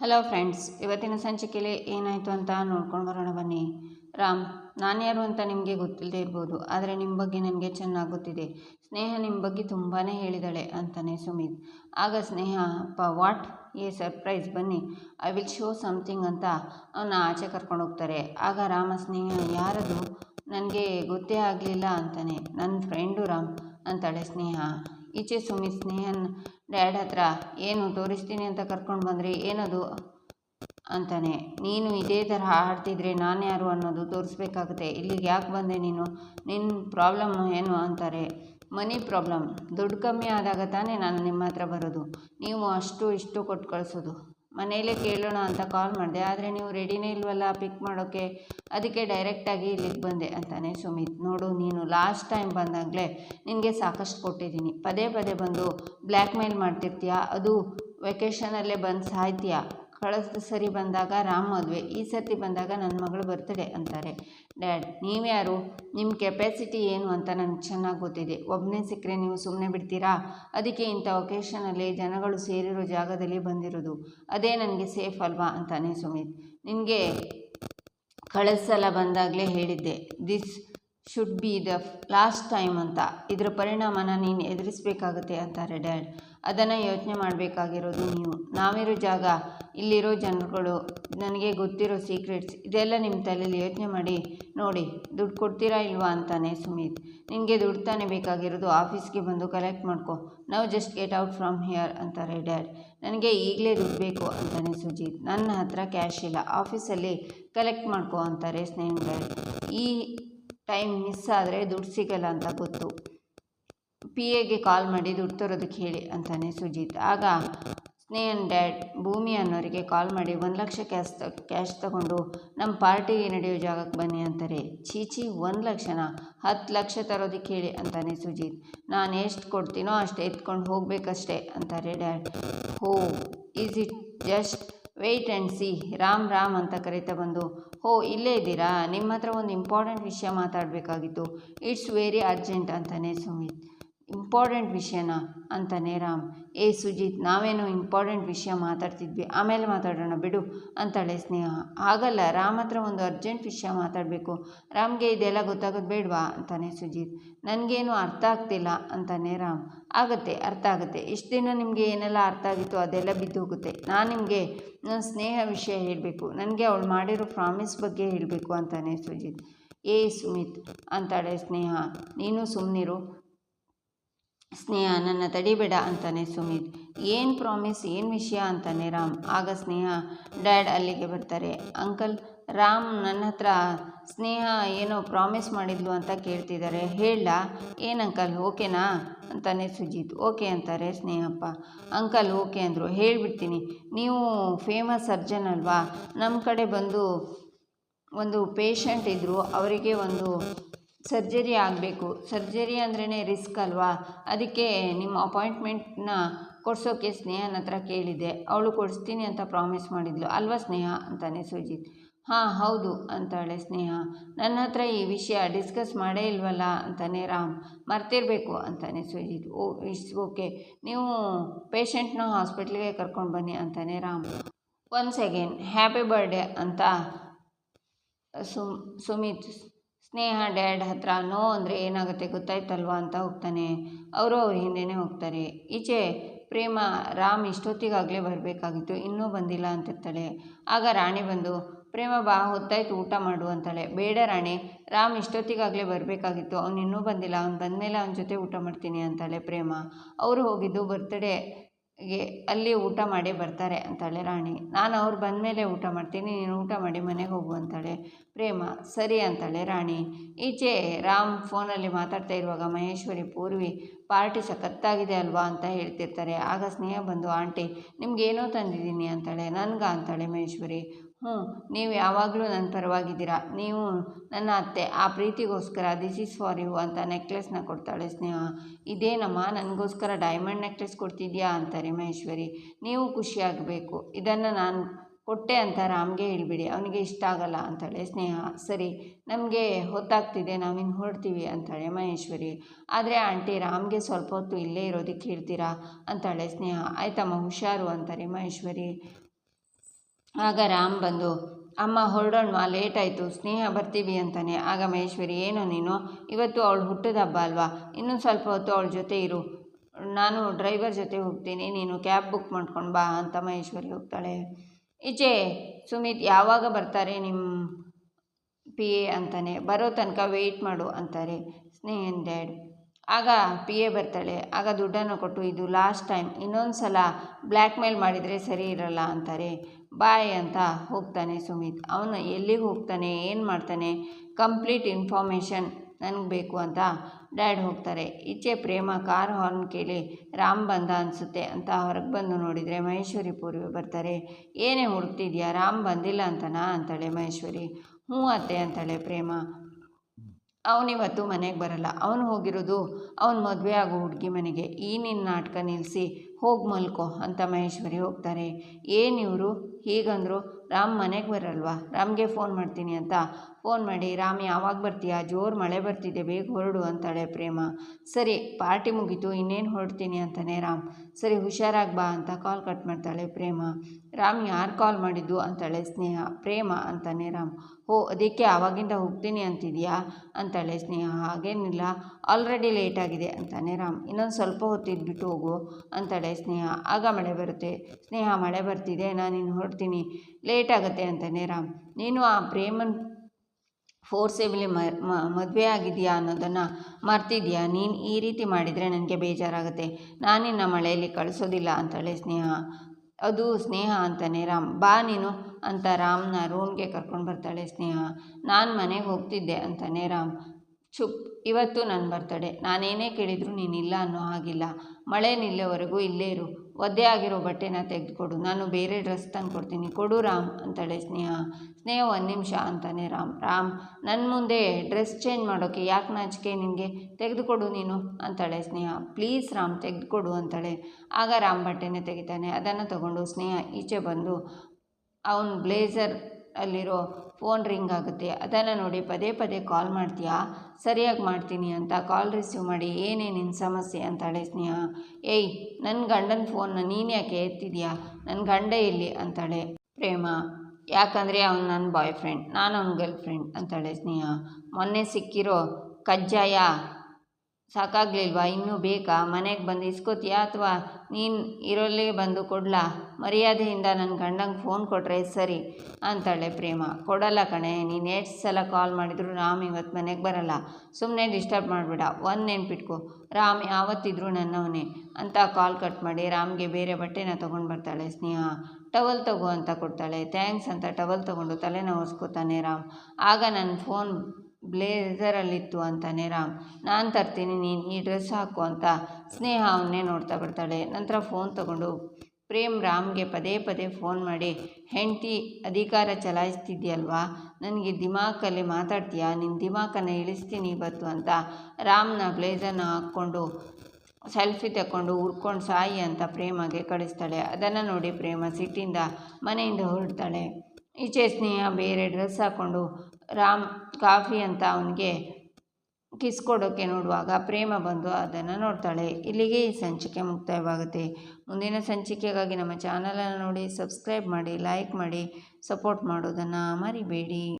Hello friends ಇವತ್ತಿನ ಸಂಚಿಕೆಯಲ್ಲಿ ಏನಾಯಿತು ಅಂತ ನೋಡ್ಕೊಂಡು ಬರೋಣ ಬನ್ನಿ. ರಾಮ್, ನಾನು ಯಾರು ಅಂತ ನಿಮಗೆ ಗೊತ್ತಿಲ್ಲದೆ ಇರ್ಬೋದು, ಆದರೆ ನಿಮ್ಮ ಬಗ್ಗೆ ನನಗೆ ಚೆನ್ನಾಗಿ ಗೊತ್ತಿದೆ. ಸ್ನೇಹ ನಿಮ್ಮ ಬಗ್ಗೆ ತುಂಬಾ ಹೇಳಿದಾಳೆ ಅಂತಾನೆ ಸುಮಿತ್. ಆಗ ಸ್ನೇಹ ಪ ವಾಟ್ ಏ ಸರ್ಪ್ರೈಸ್ ಬನ್ನಿ. ಐ ವಿಲ್ ಶೋ ಸಮಥಿಂಗ್ ಅಂತ ಅವನ್ನ ಆಚೆ ಕರ್ಕೊಂಡು ಹೋಗ್ತಾರೆ. ಆಗ ರಾಮ, ಸ್ನೇಹ, ಯಾರದು? ನನಗೆ ಗೊತ್ತೇ ಆಗಲಿಲ್ಲ ಅಂತಾನೆ. ನನ್ನ ಫ್ರೆಂಡು ರಾಮ್ ಅಂತಾಳೆ ಸ್ನೇಹ. ಈಚೆ ಸುಮಿತ್ ಸ್ನೇಹನ್, ಡ್ಯಾಡ್ ಹತ್ರ ಏನು ತೋರಿಸ್ತೀನಿ ಅಂತ ಕರ್ಕೊಂಡು ಬಂದರೆ? ಏನದು? ಅಂತಾನೆ. ನೀನು ಇದೇ ಥರ ಆಡ್ತಿದ್ರೆ ನಾನು ಯಾರು ಅನ್ನೋದು ತೋರಿಸ್ಬೇಕಾಗುತ್ತೆ. ಇಲ್ಲಿಗೆ ಯಾಕೆ ಬಂದೆ ನೀನು? ನಿನ್ನ ಪ್ರಾಬ್ಲಮ್ ಏನು? ಅಂತಾರೆ. Money problem. ದುಡ್ಡು ಕಮ್ಮಿ ಆದಾಗ ತಾನೇ ನಾನು ನಿಮ್ಮ ಹತ್ರ ಬರೋದು. ನೀವು ಅಷ್ಟು ಇಷ್ಟು ಕೊಟ್ಟು ಕಳಿಸೋದು. ಮನೇಲೇ ಕೇಳೋಣ ಅಂತ ಕಾಲ್ ಮಾಡಿದೆ. ಆದರೆ ನೀವು ರೆಡಿನೇ ಇಲ್ವಲ್ಲ ಪಿಕ್ ಮಾಡೋಕ್ಕೆ ಅದಕ್ಕೆ ಡೈರೆಕ್ಟಾಗಿ ಇಲ್ಲಿಗೆ ಬಂದೆ ಅಂತಾನೆ ಸುಮಿತ್. ನೋಡು, ನೀನು ಲಾಸ್ಟ್ ಟೈಮ್ ಬಂದಾಗಲೇ ನಿನಗೆ ಸಾಕಷ್ಟು ಕೊಟ್ಟಿದ್ದೀನಿ. ಪದೇ ಪದೇ ಬಂದು ಬ್ಲ್ಯಾಕ್ ಮೇಲ್ ಮಾಡ್ತಿರ್ತೀಯ? ಅದು ವೆಕೇಷನಲ್ಲೇ ಬಂದು ಸಾಯ್ತೀಯ? ಕಳೆದ ಸರಿ ಬಂದಾಗ ರಾಮ್ ಮದುವೆ, ಈ ಸರ್ತಿ ಬಂದಾಗ ನನ್ನ ಮಗಳು ಬರ್ತಡೆ ಅಂತಾರೆ. ಡ್ಯಾಡ್ ನೀವ್ಯಾರು? ನಿಮ್ಮ ಕೆಪಾಸಿಟಿ ಏನು ಅಂತ ನನಗೆ ಚೆನ್ನಾಗಿ ಗೊತ್ತಿದೆ. ಒಬ್ಬನೇ ಸಿಕ್ಕರೆ ನೀವು ಸುಮ್ಮನೆ ಬಿಡ್ತೀರಾ? ಅದಕ್ಕೆ ಇಂಥ ಒಕೇಶನಲ್ಲಿ ಜನಗಳು ಸೇರಿರೋ ಜಾಗದಲ್ಲಿ ಬಂದಿರೋದು. ಅದೇ ನನಗೆ ಸೇಫ್ ಅಲ್ವಾ? ಅಂತಾನೆ ಸುಮಿತ್. ನಿನಗೆ ಕಳೆದ ಸಲ ಬಂದಾಗಲೇ ಹೇಳಿದ್ದೆ. This should be the last time ಅಂತ. ಇದರ ಪರಿಣಾಮನ ನೀನು ಎದುರಿಸಬೇಕಾಗುತ್ತೆ ಅಂತಾರೆ ಡ್ಯಾಡ್ ಅದನ್ನು ಯೋಚನೆ ಮಾಡಬೇಕಾಗಿರೋದು ನೀವು. ನಾವಿರೋ ಜಾಗ, ಇಲ್ಲಿರೋ ಜನರುಗಳು, ನನಗೆ ಗೊತ್ತಿರೋ ಸೀಕ್ರೆಟ್ಸ್ ಇದೆಲ್ಲ ನಿಮ್ಮ ತಲೆಯಲ್ಲಿ ಯೋಚನೆ ಮಾಡಿ, ನೋಡಿ, ದುಡ್ಡು ಕೊಡ್ತೀರಾ ಇಲ್ವಾ ಅಂತಾನೆ ಸುಮಿತ್. ನಿನಗೆ ದುಡ್ಡು ತಾನೇ ಬೇಕಾಗಿರೋದು, ಆಫೀಸ್ಗೆ ಬಂದು ಕಲೆಕ್ಟ್ ಮಾಡ್ಕೊ. ನಾವು just get out from here ಅಂತಾರೆ ಡ್ಯಾಡ್ ನನಗೆ ಈಗಲೇ ದುಡ್ಡು ಬೇಕು ಅಂತಾನೆ ಸುಜಿತ್. ನನ್ನ ಹತ್ರ ಕ್ಯಾಶ್ ಇಲ್ಲ, ಆಫೀಸಲ್ಲಿ ಕಲೆಕ್ಟ್ ಮಾಡ್ಕೊ ಅಂತಾರೆ ಸ್ನೇಹ ಡ್ಯಾಡ್ ಈ ಟೈಮ್ ಮಿಸ್ ಆದರೆ ದುಡ್ಡು ಸಿಗಲ್ಲ ಅಂತ ಗೊತ್ತು. ಪಿ ಎಗೆ ಕಾಲ್ ಮಾಡಿ ದುಡ್ಡು ತರೋದಕ್ಕೆ ಹೇಳಿ ಅಂತಾನೆ ಸುಜಿತ್. ಆಗ ಸ್ನೇಹನ್ ಡ್ಯಾಡ್ ಭೂಮಿ ಅನ್ನೋರಿಗೆ ಕಾಲ್ ಮಾಡಿ ಒಂದು ಲಕ್ಷ ಕ್ಯಾಶ್ ತ, ಕ್ಯಾಶ್ ತಗೊಂಡು ನಮ್ಮ ಪಾರ್ಟಿಗೆ ನಡೆಯೋ ಜಾಗಕ್ಕೆ ಬನ್ನಿ ಅಂತಾರೆ. ಚೀಚಿ ಒಂದು ಲಕ್ಷನ? ಹತ್ತು ಲಕ್ಷ ತರೋದಕ್ಕೆ ಹೇಳಿ ಅಂತಾನೆ ಸುಜಿತ್. ನಾನು ಎಷ್ಟು ಕೊಡ್ತೀನೋ ಅಷ್ಟು ಎತ್ಕೊಂಡು ಹೋಗಬೇಕಷ್ಟೇ ಅಂತಾರೆ dad. Oh is it just wait and see? Ram Ram ಅಂತ ಕರೀತಾ ಬಂದು, ಹೋ, ಇಲ್ಲೇ ಇದ್ದೀರಾ? ನಿಮ್ಮ ಹತ್ರ ಒಂದು ಇಂಪಾರ್ಟೆಂಟ್ ವಿಷಯ ಮಾತಾಡಬೇಕಾಗಿತ್ತು. ಇಟ್ಸ್ ವೆರಿ ಅರ್ಜೆಂಟ್ ಅಂತಾನೆ ಸುಮಿತ್. ಇಂಪಾರ್ಟೆಂಟ್ ವಿಷಯನ? ಅಂತಾನೆ ರಾಮ್. ಏ ಸುಜಿತ್, ನಾವೇನೋ ಇಂಪಾರ್ಟೆಂಟ್ ವಿಷಯ ಮಾತಾಡ್ತಿದ್ವಿ. ಆಮೇಲೆ ಮಾತಾಡೋಣ ಬಿಡು, ಅಂತಾಳೆ ಸ್ನೇಹ. ಹಾಗಲ್ಲ, ರಾಮ್ ಹತ್ರ ಒಂದು ಅರ್ಜೆಂಟ್ ವಿಷಯ ಮಾತಾಡಬೇಕು. ರಾಮ್ಗೆ ಇದೆಲ್ಲ ಗೊತ್ತಾಗೋದು ಬೇಡವಾ? ಅಂತಾನೆ ಸುಜಿತ್. ನನಗೇನು ಅರ್ಥ ಆಗ್ತಿಲ್ಲ, ಅಂತಾನೆ ರಾಮ್. ಆಗುತ್ತೆ, ಅರ್ಥ ಆಗುತ್ತೆ. ಇಷ್ಟು ದಿನ ನಿಮಗೆ ಏನೆಲ್ಲ ಅರ್ಥ ಆಗಿತ್ತು ಅದೆಲ್ಲ ಬಿದ್ದು ಹೋಗುತ್ತೆ ನಾನು ನಿಮಗೆ ನನ್ನ ಸ್ನೇಹ ವಿಷಯ ಹೇಳಬೇಕು. ನನಗೆ ಅವಳು ಮಾಡಿರೋ ಪ್ರಾಮಿಸ್ ಬಗ್ಗೆ ಹೇಳಬೇಕು, ಅಂತಾನೆ ಸುಜಿತ್. ಏ ಸುಮಿತ್, ಅಂತಾಳೆ ಸ್ನೇಹ. ನೀನು ಸುಮ್ಮನಿರು ಸ್ನೇಹ, ನನ್ನ ತಡಿಬೇಡ ಅಂತಾನೆ ಸುಮಿತ್. ಏನು ಪ್ರಾಮಿಸ್ ಏನು ವಿಷಯ ಅಂತಾನೆ ರಾಮ್. ಆಗ ಸ್ನೇಹ ಡ್ಯಾಡ್ ಅಲ್ಲಿಗೆ ಬರ್ತಾರೆ. ಅಂಕಲ್ ರಾಮ್ ನನ್ನ ಹತ್ರ ಸ್ನೇಹ ಏನೋ ಪ್ರಾಮಿಸ್ ಮಾಡಿದ್ಲು ಅಂತ ಕೇಳ್ತಿದ್ದಾರೆ ಹೇಳ. ಏನು ಅಂಕಲ್ ಓಕೆನಾ? ಅಂತಾನೆ ಸುಜಿತ್. ಓಕೆ ಅಂತಾರೆ ಸ್ನೇಹಪ್ಪ. ಅಂಕಲ್ ಓಕೆ ಅಂದರು. ಹೇಳಿಬಿಡ್ತೀನಿ. ನೀವು ಫೇಮಸ್ ಸರ್ಜನ್ ಅಲ್ವಾ? ನಮ್ಮ ಕಡೆ ಬಂದು ಒಂದು ಪೇಷಂಟ್ ಇದ್ದರು ಅವರಿಗೆ ಒಂದು ಸರ್ಜರಿ ಆಗಬೇಕು. ಸರ್ಜರಿ ಅಂದ್ರೇ ರಿಸ್ಕ್ ಅಲ್ವಾ? ಅದಕ್ಕೆ ನಿಮ್ಮ ಅಪಾಯಿಂಟ್ಮೆಂಟ್ನ ಕೊಡ್ಸೋಕ್ಕೆ ಸ್ನೇಹನ ಹತ್ರ ಕೇಳಿದೆ. ಅವಳು ಕೊಡಿಸ್ತೀನಿ ಅಂತ ಪ್ರಾಮಿಸ್ ಮಾಡಿದ್ಲು. ಅಲ್ವಾ ಸ್ನೇಹ? ಅಂತಾನೆ ಸುಜಿತ್. ಹಾಂ, ಹೌದು, ಅಂತಾಳೆ ಸ್ನೇಹ. ನನ್ನ ಹತ್ರ ಈ ವಿಷಯ ಡಿಸ್ಕಸ್ ಮಾಡೇ ಇಲ್ವಲ್ಲ? ಅಂತಾನೆ ರಾಮ್. ಮರ್ತಿರಬೇಕು, ಅಂತಾನೆ ಸುಜಿತ್. O is okay. ನೀವು ಪೇಷಂಟ್ನ ಹಾಸ್ಪಿಟ್ಲಿಗೆ ಕರ್ಕೊಂಡು ಬನ್ನಿ, ಅಂತಾನೆ Ram. Once again, happy birthday ಅಂತ ಸುಮ್, ಸುಮಿತ್. ಸ್ನೇಹ, ಡ್ಯಾಡ್ ಹತ್ರ ನೋ ಅಂದರೆ ಏನಾಗುತ್ತೆ ಗೊತ್ತಾಯ್ತಲ್ವಾ ಅಂತ ಹೋಗ್ತಾನೆ. ಅವರು ಅವ್ರ ಹಿಂದೆಯೇ ಹೋಗ್ತಾರೆ. ಈಚೆ ಪ್ರೇಮ, ರಾಮ್ ಇಷ್ಟೊತ್ತಿಗಾಗಲೇ ಬರಬೇಕಾಗಿತ್ತು, ಇನ್ನೂ ಬಂದಿಲ್ಲ ಅಂತಿರ್ತಾಳೆ. ಆಗ ರಾಣಿ ಬಂದು, ಪ್ರೇಮ ಬಾ, ಹೊತ್ತಾಯ್ತು, ಊಟ ಮಾಡು ಅಂತಾಳೆ. ಬೇಡ ರಾಣಿ, ರಾಮ್ ಇಷ್ಟೊತ್ತಿಗಾಗಲೇ ಬರಬೇಕಾಗಿತ್ತು, ಅವನು ಇನ್ನೂ ಬಂದಿಲ್ಲ, ಅವ್ನು ಬಂದಮೇಲೆ ಅವನ ಜೊತೆ ಊಟ ಮಾಡ್ತೀನಿ ಅಂತಾಳೆ ಪ್ರೇಮ. ಅವರು ಹೋಗಿದ್ದು ಬರ್ತಡೇ ಗೆ ಅಲ್ಲಿ ಊಟ ಮಾಡಿ ಬರ್ತಾರೆ ಅಂತಾಳೆ ರಾಣಿ. ನಾನು ಅವ್ರು ಬಂದಮೇಲೆ ಊಟ ಮಾಡ್ತೀನಿ, ನೀನು ಊಟ ಮಾಡಿ ಮನೆಗೆ ಹೋಗು ಅಂತಾಳೆ. ಪ್ರೇಮ, ಸರಿ ಅಂತಾಳೆ ರಾಣಿ. ಈಚೆ ರಾಮ್ ಫೋನಲ್ಲಿ ಮಾತಾಡ್ತಾ ಇರುವಾಗ ಮಹೇಶ್ವರಿ ಪೂರ್ವಿ, ಪಾರ್ಟಿ ಸಖತ್ತಾಗಿದೆ ಅಲ್ವಾ? ಅಂತ ಹೇಳ್ತಿರ್ತಾರೆ. ಆಗ ಸ್ನೇಹ ಬಂದು, ಆಂಟಿ, ನಿಮ್ಗೇನೋ ತಂದಿದ್ದೀನಿ ಅಂತಾಳೆ. ನನ್ಗ? ಅಂತಾಳೆ ಮಹೇಶ್ವರಿ. ಹ್ಞೂ, ನೀವು ಯಾವಾಗಲೂ ನನ್ನ ಪರವಾಗಿದ್ದೀರಾ? ನೀವು ನನ್ನ ಅತ್ತೆ, ಆ ಪ್ರೀತಿಗೋಸ್ಕರ ದಿಸ್ ಈಸ್ ಫಾರ್ ಯು ಅಂತ ನೆಕ್ಲೆಸ್ನ ಕೊಡ್ತಾಳೆ ಸ್ನೇಹ. ಇದೇನಮ್ಮ, ನನಗೋಸ್ಕರ ಡೈಮಂಡ್ ನೆಕ್ಲೆಸ್ ಕೊಡ್ತಿದ್ಯಾ ಅಂತಾರೆ ಮಹೇಶ್ವರಿ ನೀವು ಖುಷಿಯಾಗಬೇಕು. ಇದನ್ನು ನಾನು ಕೊಟ್ಟೆ ಅಂತ ರಾಮ್ಗೆ ಹೇಳಿಬಿಡಿ. ಅವನಿಗೆ ಇಷ್ಟ ಆಗಲ್ಲ ಅಂತಾಳೆ ಸ್ನೇಹ. ಸರಿ, ನಮಗೆ ಹೊತ್ತಾಗ್ತಿದೆ, ನಾವಿನ್ನು ಹೊರಡ್ತೀವಿ ಅಂತಾಳೆ ಮಹೇಶ್ವರಿ. ಆದರೆ ಆಂಟಿ, ರಾಮ್ಗೆ ಸ್ವಲ್ಪ ಹೊತ್ತು ಇಲ್ಲೇ ಇರೋದಕ್ಕೆ ಹೇಳ್ತೀರಾ? ಅಂತಾಳೆ ಸ್ನೇಹ. ಆಯ್ತಮ್ಮ, ಹುಷಾರು ಅಂತಾರೆ ಮಹೇಶ್ವರಿ ಆಗ ರಾಮ್ ಬಂದು, ಅಮ್ಮ, ಹೊರಡೋಣವಾ ಲೇಟ್ ಆಯಿತು ಸ್ನೇಹ ಬರ್ತೀವಿ ಅಂತಾನೆ. ಆಗ ಮಹೇಶ್ವರಿ, ಏನು ನೀನು? ಇವತ್ತು ಅವಳು ಹುಟ್ಟಿದ ಹಬ್ಬ ಅಲ್ವಾ? ಇನ್ನೊಂದು ಸ್ವಲ್ಪ ಹೊತ್ತು ಅವಳ ಜೊತೆ ಇರು. ನಾನು ಡ್ರೈವರ್ ಜೊತೆ ಹೋಗ್ತೀನಿ. ನೀನು ಕ್ಯಾಬ್ ಬುಕ್ ಮಾಡ್ಕೊಂಡು ಬಾ, ಅಂತ ಮಹೇಶ್ವರಿ ಹೋಗ್ತಾಳೆ. ಈಚೆ ಸುಮಿತ್ ಯಾವಾಗ ಬರ್ತಾರೆ ನಿಮ್ಮ ಪಿ ಎ? ಅಂತಾನೆ. ಬರೋ ತನಕ ವೆಯ್ಟ್ ಮಾಡು, ಅಂತಾರೆ ಸ್ನೇಹನ್ ಡ್ಯಾಡ್. ಆಗ ಪಿ ಎ ಬರ್ತಾಳೆ. ಆಗ ದುಡ್ಡನ್ನು ಕೊಟ್ಟು, ಇದು ಲಾಸ್ಟ್ ಟೈಮ್. ಇನ್ನೊಂದು ಸಲ ಬ್ಲ್ಯಾಕ್ ಮೇಲ್ ಮಾಡಿದರೆ ಸರಿ ಇರಲ್ಲ, ಅಂತಾರೆ. ಬಾಯ್ ಅಂತ ಹೋಗ್ತಾನೆ ಸುಮಿತ್. ಅವನು ಎಲ್ಲಿಗೆ ಹೋಗ್ತಾನೆ, ಏನು ಮಾಡ್ತಾನೆ ಕಂಪ್ಲೀಟ್ ಇನ್ಫಾರ್ಮೇಷನ್ ನನಗೆ ಬೇಕು ಅಂತ ಡ್ಯಾಡ್ ಹೋಗ್ತಾರೆ. ಈಚೆ ಪ್ರೇಮ ಕಾರ್ ಹಾರ್ನ್ ಕೇಳಿ, ರಾಮ್ ಬಂದ ಅನಿಸುತ್ತೆ ಅಂತ ಹೊರಗೆ ಬಂದು ನೋಡಿದರೆ ಮಹೇಶ್ವರಿ ಪೂರ್ವಿ ಬರ್ತಾರೆ. ಏನೇ ಹುಡುಕ್ತಿದ್ಯಾ, ರಾಮ್ ಬಂದಿಲ್ಲ ಅಂತನಾ? ಅಂತಾಳೆ ಮಹೇಶ್ವರಿ. ಹ್ಞೂ ಅತ್ತೆ ಅಂತಾಳೆ ಪ್ರೇಮ. ಅವನಿವತ್ತು ಮನೆಗೆ ಬರಲ್ಲ. ಅವನು ಹೋಗಿರೋದು, ಅವನ ಮದುವೆ ಆಗೋ ಹುಡುಗಿ ಮನೆಗೆ. ಈ ನಿನ್ನ ನಾಟಕ ನಿಲ್ಲಿಸಿ ಹೋಗಿ ಮಲ್ಕೋ ಅಂತ ಮಹೇಶ್ವರಿ ಹೋಗ್ತಾರೆ. ಏನು ಇವರು? ಹೀಗಂದರು, ರಾಮ್ ಮನೆಗೆ ಬರಲ್ವಾ? ರಾಮ್ಗೆ ಫೋನ್ ಮಾಡ್ತೀನಿ ಅಂತ. ಫೋನ್ ಮಾಡಿ, ರಾಮ್, ಯಾವಾಗ ಬರ್ತೀಯಾ? ಜೋರು ಮಳೆ ಬರ್ತಿದೆ, ಬೇಗ ಹೊರಡು, ಅಂತಾಳೆ ಪ್ರೇಮ. ಸರಿ ಪಾರ್ಟಿ ಮುಗೀತು, ಇನ್ನೇನು ಹೊರಡ್ತೀನಿ ಅಂತಾನೆ ರಾಮ್. ಸರಿ, ಹುಷಾರಾಗಿ ಬಾ ಅಂತ ಕಾಲ್ ಕಟ್ ಮಾಡ್ತಾಳೆ ಪ್ರೇಮ. ರಾಮ್, ಯಾರು ಕಾಲ್ ಮಾಡಿದ್ದು? ಅಂತಾಳೆ ಸ್ನೇಹ. ಪ್ರೇಮ, ಅಂತಾನೆ ರಾಮ್. ಓ ಅದಕ್ಕೆ ಆವಾಗಿಂದ ಹೋಗ್ತೀನಿ ಅಂತಿದೆಯಾ? ಅಂತಾಳೆ ಸ್ನೇಹ. ಹಾಗೇನಿಲ್ಲ ಆಲ್ರೆಡಿ ಲೇಟ್ ಆಗಿದೆ, ಅಂತಾನೆ ರಾಮ್. ಇನ್ನೊಂದು ಸ್ವಲ್ಪ ಹೊತ್ತಿದ್ಬಿಟ್ಟು ಹೋಗು, ಅಂತಾಳೆ ಸ್ನೇಹ, ಆಗ ಮಳೆ ಬರುತ್ತೆ. ಸ್ನೇಹ, ಮಳೆ ಬರ್ತಿದೆ, ನಾನು ಇನ್ನು ಹೊರಡ್ತೀನಿ. ಲೇಟ್ ಆಗುತ್ತೆ ಅಂತಾನೆ ರಾಮ್. ನೀನು ಆ ಪ್ರೇಮನ್ ಫೋರ್ಸೇಬಲಿ ಮದುವೆ ಆಗಿದೆಯಾ ಅನ್ನೋದನ್ನು ಮರ್ತಿದ್ಯಾ? ನೀನು ಈ ರೀತಿ ಮಾಡಿದರೆ ನನಗೆ ಬೇಜಾರಾಗುತ್ತೆ. ನಾನಿನ್ನ ಮಳೆಯಲ್ಲಿ ಕಳಿಸೋದಿಲ್ಲ ಅಂತಾಳೆ ಸ್ನೇಹ. ಅದು ಸ್ನೇಹ ಅಂತಾನೆ ರಾಮ್. ಬಾ ನೀನು ಅಂತ ರಾಮ್ನ ರೂಮ್ಗೆ ಕರ್ಕೊಂಡು ಬರ್ತಾಳೆ ಸ್ನೇಹ. ನಾನು ಮನೆಗೆ ಹೋಗ್ತಿದ್ದೆ ಅಂತಾನೆ ರಾಮ್. ಚುಪ್, ಇವತ್ತು ನನ್ನ ಬರ್ತಡೆ. ನಾನೇನೇ ಕೇಳಿದರೂ ನೀನಿಲ್ಲ ಅನ್ನೋ ಹಾಗಿಲ್ಲ. ಮಳೆ ನಿಲ್ಲೋವರೆಗೂ ಇಲ್ಲೇ ಇರು. ಒದ್ದೆ ಆಗಿರೋ ಬಟ್ಟೆನ ತೆಗೆದುಕೊಡು. ನಾನು ಬೇರೆ ಡ್ರೆಸ್ ತಂದು ಕೊಡ್ತೀನಿ ಕೊಡು ರಾಮ್ ಅಂತಾಳೆ ಸ್ನೇಹ. ಸ್ನೇಹ, ಒಂದು ನಿಮಿಷ ಅಂತಾನೆ ರಾಮ್. ರಾಮ್ ನನ್ನ ಮುಂದೆ ಡ್ರೆಸ್ ಚೇಂಜ್ ಮಾಡೋಕ್ಕೆ ಯಾಕೆ ನಾಚಿಕೆ ನಿನಗೆ? ತೆಗೆದುಕೊಡು ನೀನು ಅಂತಾಳೆ ಸ್ನೇಹ. ಪ್ಲೀಸ್ ರಾಮ್, ತೆಗೆದುಕೊಡು ಅಂತಾಳೆ. ಆಗ ರಾಮ್ ಬಟ್ಟೆನೇ ತೆಗಿತಾನೆ. ಅದನ್ನು ತಗೊಂಡು ಸ್ನೇಹ ಈಚೆ ಬಂದು, ಅವನ ಬ್ಲೇಝರ್ ಅಲ್ಲಿರೋ ಫೋನ್ ರಿಂಗ್ ಆಗುತ್ತೆ. ಅದನ್ನು ನೋಡಿ ಪದೇ ಪದೇ ಕಾಲ್ ಮಾಡ್ತೀಯಾ? ಸರಿಯಾಗಿ ಮಾಡ್ತೀನಿ ಅಂತ ಕಾಲ್ ರಿಸೀವ್ ಮಾಡಿ ಏನೇ ನಿನ್ನ ಸಮಸ್ಯೆ ಅಂತಾಳೆ ಸ್ನೇಹ. ಏಯ್ ನನ್ನ ಗಂಡನ ಫೋನ್ನ ನೀನು ಯಾಕೆ ಎತ್ತಿದ್ಯಾ? ನನ್ನ ಗಂಡ ಇಲ್ಲಿ ಅಂತಾಳೆ ಪ್ರೇಮ. ಯಾಕಂದರೆ ಅವನು ನನ್ನ ಬಾಯ್ ಫ್ರೆಂಡ್, ನಾನು ಅವ್ನ ಗರ್ಲ್ ಫ್ರೆಂಡ್ ಅಂತಾಳೆ ಸ್ನೇಹ. ಮೊನ್ನೆ ಸಿಕ್ಕಿರೋ ಕಜ್ಜಾಯ ಸಾಕಾಗ್ಲಿಲ್ವಾ? ಇನ್ನೂ ಬೇಕಾ? ಮನೆಗೆ ಬಂದು ಇಸ್ಕೋತೀಯಾ ಅಥವಾ ನೀನು ಇರೋಲ್ಲೇ ಬಂದು ಕೊಡಲಾ? ಮರ್ಯಾದೆಯಿಂದ ನನ್ನ ಗಂಡಂಗೆ ಫೋನ್ ಕೊಟ್ಟರೆ ಸರಿ ಅಂತಾಳೆ ಪ್ರೇಮ. ಕೊಡಲ್ಲ ಕಣೆ, ನೀನು ಎಷ್ಟು ಸಲ ಕಾಲ್ ಮಾಡಿದ್ರು ರಾಮ್ ಇವತ್ತು ಮನೆಗೆ ಬರಲ್ಲ. ಸುಮ್ಮನೆ ಡಿಸ್ಟರ್ಬ್ ಮಾಡಿಬಿಡ. ಒಂದು ನೆನ್ಪಿಟ್ಕೊ. ರಾಮ್ ಯಾವತ್ತಿದ್ರೂ ನನ್ನವನೇ ಅಂತ ಕಾಲ್ ಕಟ್ ಮಾಡಿ ರಾಮ್ಗೆ ಬೇರೆ ಬಟ್ಟೆನ ತೊಗೊಂಡು ಬರ್ತಾಳೆ ಸ್ನೇಹ. ಟವಲ್ ತಗೋ ಅಂತ ಕೊಡ್ತಾಳೆ. ಥ್ಯಾಂಕ್ಸ್ ಅಂತ ಟವಲ್ ತೊಗೊಂಡು ತಲೆನ ಒರೆಸ್ಕೋತಾನೆ ರಾಮ್. ಆಗ ನನ್ನ ಫೋನ್ ಬ್ಲೇಝರಲ್ಲಿತ್ತು ಅಂತಾನೆ ರಾಮ್. ನಾನು ತರ್ತೀನಿ, ನೀನು ಈ ಡ್ರೆಸ್ ಹಾಕು ಅಂತ ಸ್ನೇಹ ಅವನ್ನೇ ನೋಡ್ತಾ ಬರ್ತಾಳೆ ನಂತರ ಫೋನ್ ತಗೊಂಡು, ಪ್ರೇಮ್ ರಾಮ್ಗೆ ಪದೇ ಪದೇ ಫೋನ್ ಮಾಡಿ, ಹೆಂಡತಿ, ಅಧಿಕಾರ ಚಲಾಯಿಸ್ತಿದ್ಯಲ್ವಾ? ನನಗೆ ದಿಮಾಕಲ್ಲಿ ಮಾತಾಡ್ತೀಯಾ? ನಿನ್ನ ದಿಮಾಕನ್ನು ಇಳಿಸ್ತೀನಿ ಇವತ್ತು ಅಂತ ರಾಮ್ನ ಬ್ಲೇಝರ್ನ ಹಾಕ್ಕೊಂಡು, ಸೆಲ್ಫಿ ತಗೊಂಡು ಉರ್ಕೊಂಡು ಸಾಯಿ ಅಂತ ಪ್ರೇಮಗೆ ಕಳಿಸ್ತಾಳೆ. ಅದನ್ನು ನೋಡಿ ಪ್ರೇಮ ಸಿಟ್ಟಿಂದ ಮನೆಯಿಂದ ಹೊರಡ್ತಾಳೆ. ಈಚೆ ಸ್ನೇಹ ಬೇರೆ ಡ್ರೆಸ್ ಹಾಕ್ಕೊಂಡು ರಾಮ್ ಕಾಫಿ ಅಂತ ಅವನಿಗೆ ಕಿಸ್ ಕೊಡೋಕ್ಕೆ ನೋಡುವಾಗ ಪ್ರೇಮ ಬಂದು ಅದನ್ನು ನೋಡ್ತಾಳೆ. ಇಲ್ಲಿಗೆ ಈ ಸಂಚಿಕೆ ಮುಕ್ತಾಯವಾಗುತ್ತೆ. ಮುಂದಿನ ಸಂಚಿಕೆಗಾಗಿ ನಮ್ಮ ಚಾನಲನ್ನು ನೋಡಿ, ಸಬ್ಸ್ಕ್ರೈಬ್ ಮಾಡಿ, ಲೈಕ್ ಮಾಡಿ, ಸಪೋರ್ಟ್ ಮಾಡೋದನ್ನು ಮರಿಬೇಡಿ.